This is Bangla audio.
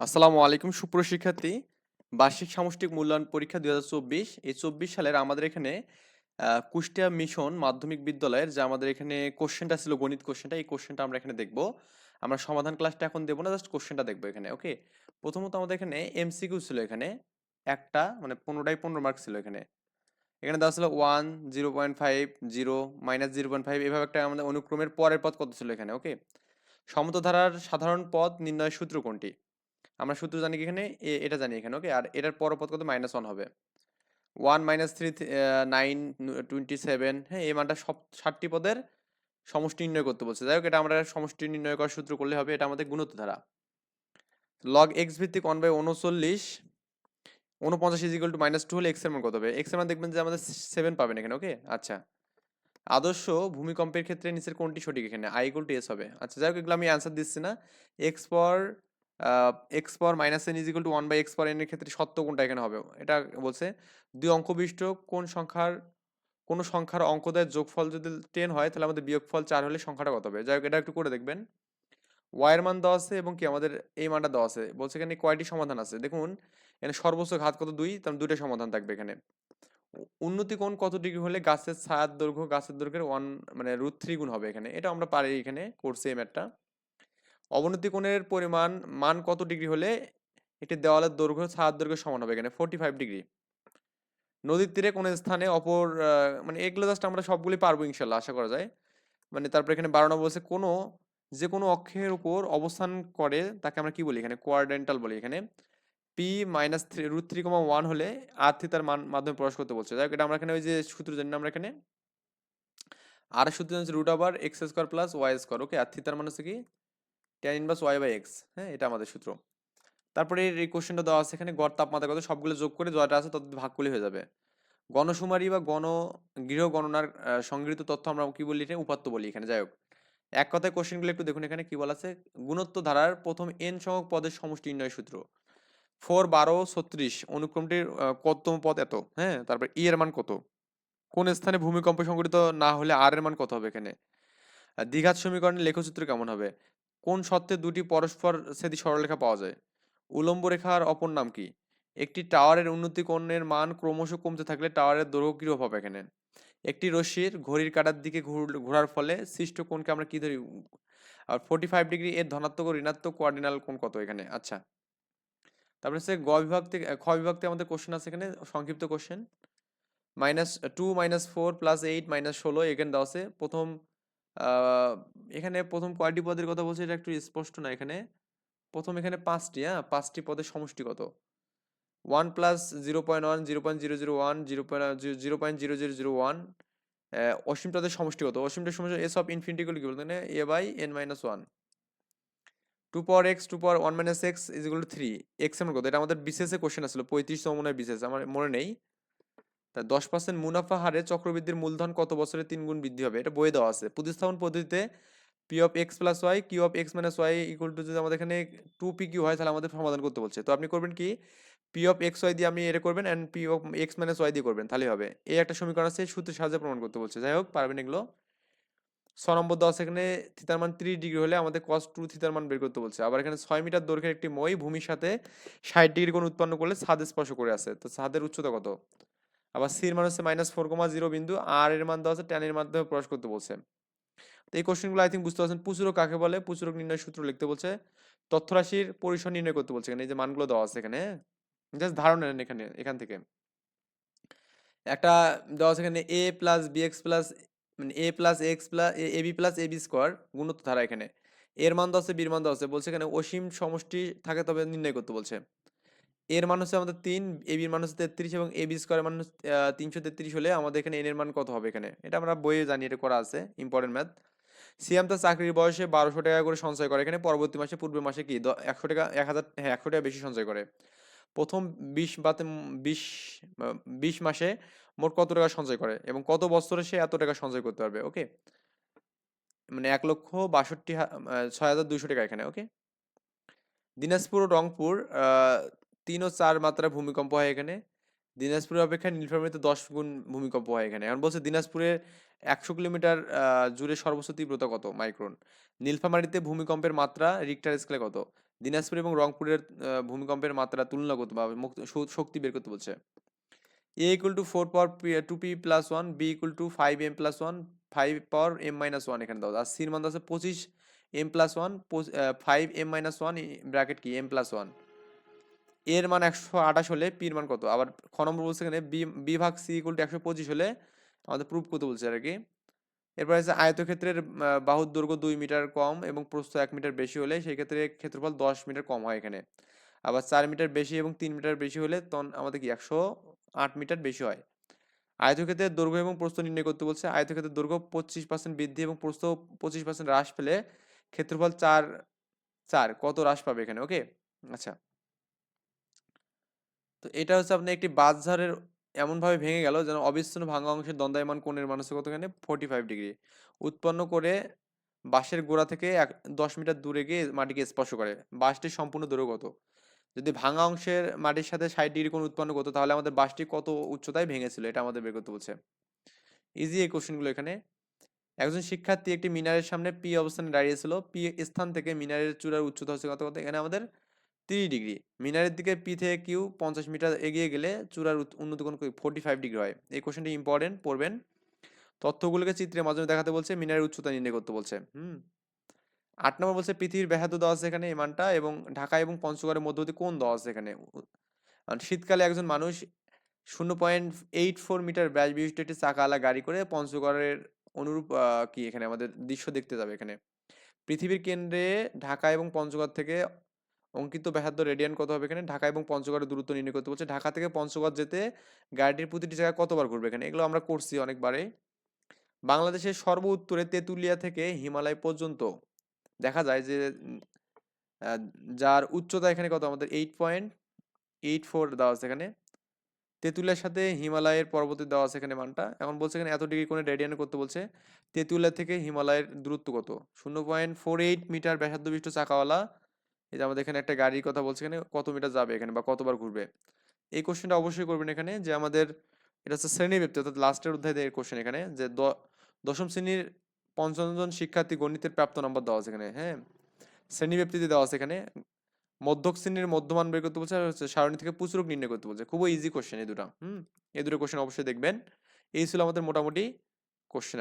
আসসালামু আলাইকুম সুপ্রশিক্ষার্থী বার্ষিক সামষ্টিক মূল্যায়ন পরীক্ষা দুই চব্বিশ, এই চব্বিশ সালের আমাদের এখানে কুষ্টিয়া মিশন মাধ্যমিক বিদ্যালয়ের যে আমাদের এখানে কোশ্চেনটা ছিল, গণিত কোশ্চেনটা এই কোশ্চেনটা আমরা এখানে দেখব। আমরা সমাধান ক্লাসটা এখন দেবো না জাস্ট কোশ্চেনটা দেখব এখানে ওকে প্রথমত আমাদের এখানে এমসিকিউ ছিল এখানে, একটা মানে পনেরোটাই পনেরো মার্ক ছিল এখানে। এখানে দেওয়া ছিল one zero point five zero minus zero point five এভাবে একটা আমাদের অনুক্রমের পরের পদ কত ছিল এখানে ওকে সমতধারার সাধারণ পদ নির্ণয়ের সূত্র কোনটি? আমরা সূত্র জানি এখানে? এটা জানি এখানে ওকে আর এটার পরপদ কত? মাইনাস ওয়ান হবে। One minus three nine twenty seven হ্যাঁ এই মানটা সব ষাটটি পদের সমষ্টি নির্ণয় করতে বলছে। যাই হোক, এটা আমরা সমষ্টি নির্ণয় করার সূত্র করলে হবে, এটা আমাদের গুণত্ব ধারা। লগ এক্স ভিত্তিক ওয়ান বাই উনচল্লিশ, উনপঞ্চাশ ইজিক্যাল টু মাইনাস টু হলে এক্সের মান কত হবে? এক্সের মান দেখবেন যে আমাদের সেভেন পাবেন এখানে ওকে আচ্ছা। আদর্শ ভূমিকম্পের ক্ষেত্রে নিচের কোনটি সঠিক এখানে? আই ইকুয়াল টু এস হবে। আচ্ছা যাই হোক, এগুলো আমি অ্যান্সার দিচ্ছি না। এক্স পর এক্স পর minus n is equal to one by x পর এন এর ক্ষেত্রে সত্য কোনটা এখানে হবে? এটা বলছে, দুই অঙ্ক বিশিষ্ট কোন সংখ্যার কোন সংখ্যার অঙ্কদের যোগফল যদি টেন হয়, তাহলে আমাদের বিয়োগফল চার হলে সংখ্যাটা কত হবে? যাই হোক এটা একটু করে দেখবেন। ওয়াইয়ের মান দেওয়া আছে এবং কি আমাদের এই মানটা দেওয়া আছে। বলছে এখানে কয়টি সমাধান আছে? দেখুন, এখানে সর্বোচ্চ ঘাত কত? দুই তার দুইটা সমাধান থাকবে এখানে। উন্নতি কোণ কত ডিগ্রি হলে গাছের ছায়ার দৈর্ঘ্য, গাছের দৈর্ঘ্যের ওয়ান মানে রুট থ্রি গুণ হবে এখানে। এটা আমরা পারি এখানে, করছি এই ম্যাটটা অবনতি কোণের পরিমাণ, মান কত ডিগ্রি হলে একটি দেওয়ালের দৈর্ঘ্য, ছায়ার দৈর্ঘ্য সমান হবে এখানে? Forty five degree. নদীর তীরে কোন স্থানে অপর মানে এগুলো জাস্ট আমরা সবগুলি পারব ইনশাল্লাহ, আশা করা যায়। মানে তারপর এখানে বারো নম্বর বলছে কোনো যে কোনো অক্ষের উপর অবস্থান করে তাকে আমরা কি বলি এখানে? কোয়ারডেন্টাল বলি এখানে। P minus three root three comma one হলে আর থিতার মান, মাধ্যমে প্রকাশ করতে বলছে। যাই এটা আমরা এখানে ওই যে সূত্র জানি আমরা এখানে? আর সূত্র জানছি রুট আবার x square plus y square okay আর থিতার মানে হচ্ছে কি? Tan inverse y by x হ্যাঁ? এটা আমাদের সূত্র। তারপরে এই কোশ্চেনটা দেওয়া আছে এখানে গড় তাপমাত্রা কত? সবগুলো যোগ করে জয়টা আছে তত ভাগ করলে হয়ে যাবে। গণশুমারি বা গণ গৃহ গণনার সংগৃহীত তথ্য আমরা কি বলি এটা উপাত্ত বলি এখানে। যাই হোক এক কথায় কোশ্চেনগুলো একটু দেখুন এখানে কি বলা আছে? গুণত্ব ধারার প্রথম এন সংখ্যক পদের সমষ্টি নির্ণয় সূত্র। ফোর বারো ছত্রিশ অনুক্রমটির আহ, কততম পদ এত? হ্যাঁ? তারপর ই এর মান কত? কোন স্থানে ভূমিকম্প সংঘটিত না হলে আর এর মান কত হবে এখানে? দ্বিঘাত সমীকরণের লেখচিত্র কেমন হবে? কোন শর্তে দুটি পরস্পর সেদি সরলরেখা পাওয়া যায়? উলম্ব রেখার অপর নাম কি? একটি টাওয়ারের উন্নতি কোণের মান ক্রমশ কমতে থাকলে টাওয়ারের দৈর্ঘ্য কিরূপ হবে এখানে? একটি রশ্মির ঘড়ির কাঁটার দিকে ঘুর- ঘোরার ফলে সৃষ্ট কোণকে আমরা কি ধরি? আর ফোর্টি ফাইভ ডিগ্রি এর ধনাত্মক ও ঋণাত্মক কোয়ার্ডিনাল কোণ কত এখানে? আচ্ছা। তারপরে হচ্ছে গ বিভাগ থেকে, খ বিভাগ থেকে আমাদের কোশ্চেন আছে এখানে, সংক্ষিপ্ত question minus two minus four plus eight minus ষোলো এখানে দেওয়া আছে। প্রথম এখানে প্রথম কয়টি পদের কথা বলছে এটা একটু স্পষ্ট না এখানে। প্রথম এখানে পাঁচটি হ্যাঁ? পাঁচটি পদের সমষ্টি কত? One plus zero point one, zero point zero one, zero point zero zero zero অসীম পদের সমষ্টি কত? অসীমটার সমষ্টি এস অফ ইনফিনিটিগুলো কি বলতে a by n minus one two power x two power one minus x is to three এক্সের কত? এটা আমাদের বিশেষে কোশ্চেন আসলো পঁয়ত্রিশতম মনে হয় বিশেষ আমার মনে নেই। দশ পার্সেন্ট মুনাফা হারে চক্রবৃদ্ধির মূলধন কত বছরে তিন গুণ বৃদ্ধি হবে? এটা বইয়ে দেওয়া আছে। প্রতিস্থাপন পদ্ধতিতে P of x plus y Q of x minus y equal to যদি আমাদের এখানে টু পি কিউ হয়, তাহলে আমাদের সমাধান করতে বলছে। তো আপনি করবেন কি? পি অফ এক্স ওয়াই দিয়ে আপনি এটা করবেন and P of x minus y দিয়ে করবেন তাহলে হবে। এই একটা সমীকরণ আছে, সূত্রের সাহায্যে প্রমাণ করতে বলছে। যাই হোক, পারবেন এগুলো। ছ নম্বর দশ এখানে, থিতার মান ত্রিশ ডিগ্রি হলে আমাদের কস টু থিতার মান বের করতে বলছে। আবার এখানে ছয় মিটার দৈর্ঘ্যের একটি মই, ভূমির সাথে ষাট ডিগ্রি কোণ উৎপন্ন করলে ছাদ স্পর্শ করে আছে তো ছাদের উচ্চতা কত? আবার সির মান হচ্ছে মাইনাস ফোর কমা জিরো বিন্দু আর এর মান দেওয়া আছে ট্যানের মাধ্যমে প্রকাশ করতে বলছে। তো এই কোশ্চেনগুলো আই থিঙ্ক বুঝতে পারছেন, পুচুরক কাকে বলে? পুচুরক নির্ণয় সূত্র লিখতে বলছে তথ্য রাশির পরিসর নির্ণয় করতে বলছে এখানে, এই যে মানগুলো দেওয়া আছে এখানে জাস্ট ধারণা নেন এখানে, এখান থেকে। একটা দেওয়া আছে এখানে a plus b x plus মানে a plus x plus a b plus a b square গুণত্ব ধারা এখানে। এর মান দেওয়া আছে বির মান দেওয়া আছে, বলছে এখানে অসীম সমষ্টি থাকে তবে নির্ণয় করতে বলছে। এর মান হচ্ছে আমাদের তিন এ বির মান হচ্ছে তেত্রিশ এবং এ বি স্কোয়ার মান তিনশো তেত্রিশ হলে আমাদের এখানে এনের মান কত হবে এখানে? এটা আমরা বইয়ে জানি, এটা করা আছে ইম্পর্টেন্ট ম্যাথ সিয়াম তার চাকরির বয়সে বারোশো টাকা করে সঞ্চয় করে, এখানে পরবর্তী মাসে পূর্বের মাসে কি একশো টাকা, এক হাজার হ্যাঁ একশো টাকা বেশি সঞ্চয় করে। প্রথম বিশ বাতে, বিশ বিশ মাসে মোট কত টাকা সঞ্চয় করে এবং কত বছরে সে এত টাকা সঞ্চয় করতে পারবে ওকে মানে এক লক্ষ বাষট্টি ছয় হাজার দুইশো টাকা এখানে ওকে দিনাজপুর ও রংপুর তিন ও চার মাত্রায় ভূমিকম্প হয় এখানে। দিনাজপুরের অপেক্ষা নীলফামারীতে দশ গুণ ভূমিকম্প হয় এখানে। এখন বলছে দিনাজপুরের একশো কিলোমিটার জুড়ে সর্বোচ্চ তীব্রতা কত মাইক্রন? নীলফামারীতে ভূমিকম্পের মাত্রা রিক্টার স্কেলে কত? দিনাজপুর এবং রংপুরের ভূমিকম্পের মাত্রা তুলনা করতে বা শক্তি বের করতে বলছে। A equal to four power two P plus one b equal to five m plus one five power m minus one এখানে দাও। আর সির মান আছে পঁচিশ m plus one five m minus one bracket কি? এম প্লাস ওয়ান এর মান একশো আঠাশ হলে পির মান কত? আবার খ নম্বর বলছে এখানে বি বি ভাগ সি ইকুয়াল টু একশো পঁচিশ হলে আমাদের প্রুফ করতে বলছে আর কি? এরপর আছে আয়তক্ষেত্রের বাহুর দৈর্ঘ্য দুই মিটার কম এবং প্রস্থ এক মিটার বেশি হলে সেই ক্ষেত্রে ক্ষেত্রফল দশ মিটার কম হয় এখানে। আবার চার মিটার বেশি এবং তিন মিটার বেশি হলে তখন আমাদের কি একশো আট মিটার বেশি হয়। আয়তক্ষেত্রের দৈর্ঘ্য এবং প্রস্থ নির্ণয় করতে বলছে, আয়তক্ষেত্রের দৈর্ঘ্য পঁচিশ পার্সেন্ট বৃদ্ধি এবং প্রস্থ পঁচিশ পার্সেন্ট হ্রাস পেলে ক্ষেত্রফল চার চার। কত হ্রাস পাবে এখানে? ওকে আচ্ছা। তো এটা হচ্ছে আপনার একটি বাঁশঝাড়ের এমনভাবে ভেঙে গেল যেন অবিচ্ছিন্ন ভাঙা অংশের দণ্ডায়মান কোণের মান হচ্ছে কতখানি ফোর্টি ফাইভ ডিগ্রি উৎপন্ন করে বাঁশের গোড়া থেকে এক দশ মিটার দূরে গিয়ে মাটিকে স্পর্শ করে। বাঁশটির সম্পূর্ণ দৈর্ঘ্য কত যদি ভাঙা অংশের মাটির সাথে ষাট ডিগ্রি কোণ উৎপন্ন করতো তাহলে আমাদের বাঁশটি কত উচ্চতায় ভেঙেছিল এটা আমাদের বের করতে বলছে। ইজি এই কোশ্চেনগুলো এখানে। একজন শিক্ষার্থী একটি মিনারের সামনে পি অবস্থানে দাঁড়িয়েছিল। পি স্থান থেকে মিনারের চূড়ার উচ্চতা হচ্ছে কত কত? এখানে আমাদের তিরিশ ডিগ্রি। মিনারের দিকে পি থেকে কিউ পঞ্চাশ মিটার এগিয়ে গেলে চূড়ার উন্নত কোণ ফোর্টি ফাইভ ডিগ্রি হয়। এই কোশ্চেনটি ইম্পর্টেন্ট পড়বেন। তথ্যগুলোকে চিত্রের মাধ্যমে দেখাতে বলছে, মিনারের উচ্চতা নির্ণয় করতে বলছে। হুম। আট নম্বর বলছে, পৃথিবীর ব্যাহাত দেওয়া আছে এখানে এই মানটা এবং ঢাকা এবং পঞ্চগড়ের মধ্যবর্তী কোন দেওয়া আছে এখানে? শীতকালে একজন মানুষ শূন্য পয়েন্ট এইট ফোর মিটার ব্যাস বিশিষ্ট একটি চাকাওয়ালা গাড়ি করে পঞ্চগড়ের অনুরূপ কি এখানে আমাদের দৃশ্য দেখতে যাবে এখানে। পৃথিবীর কেন্দ্রে ঢাকা এবং পঞ্চগড় থেকে অঙ্কিত ব্যাসার্ধ রেডিয়ান কত হবে এখানে? ঢাকা এবং পঞ্চগড়ের দূরত্ব নির্ণয় করতে বলছে। ঢাকা থেকে পঞ্চগড় যেতে গাড়িটির প্রতিটি জায়গায় কতবার ঘুরবে এখানে? এগুলো আমরা করছি অনেকবারে বাংলাদেশের সর্ব উত্তরে তেঁতুলিয়া থেকে হিমালয় পর্যন্ত। দেখা যায় যে যার উচ্চতা এখানে কত? আমাদের এইট পয়েন্ট এইট ফোর দেওয়া আছে এখানে। তেঁতুলিয়ার সাথে হিমালয়ের পর্বতে দেওয়া আছে এখানে মানটা। এখন বলছে এখানে এত ডিগ্রি কোণে রেডিয়ান করতে বলছে। তেঁতুলিয়া থেকে হিমালয়ের দূরত্ব কত? শূন্য পয়েন্ট ফোর এইট মিটার ব্যাসার্ধ চাকাওয়ালা এই যে আমাদের এখানে একটা গাড়ির কথা বলছে এখানে কত মিটার যাবে এখানে বা কতবার ঘুরবে? এই কোশ্চেনটা অবশ্যই করবেন এখানে যে আমাদের এটা হচ্ছে শ্রেণীব্যাপ্তি অর্থাৎ লাস্টের অধ্যায় এই কোশ্চেন এখানে যে দশম শ্রেণির পঞ্চান্ন জন শিক্ষার্থী গণিতের প্রাপ্ত নম্বর দেওয়া আছে এখানে হ্যাঁ? শ্রেণীব্যাপ্তিতে দেওয়া আছে এখানে। মধ্যক শ্রেণির মধ্যমান বের করতে বলছে আর হচ্ছে সারণী থেকে পুচুরক নির্ণয় করতে বলছে। খুবই ইজি কোশ্চেন এই দুটো, হুম? এই দুটো কোশ্চেন অবশ্যই দেখবেন। এই ছিল আমাদের মোটামুটি কোশ্চেন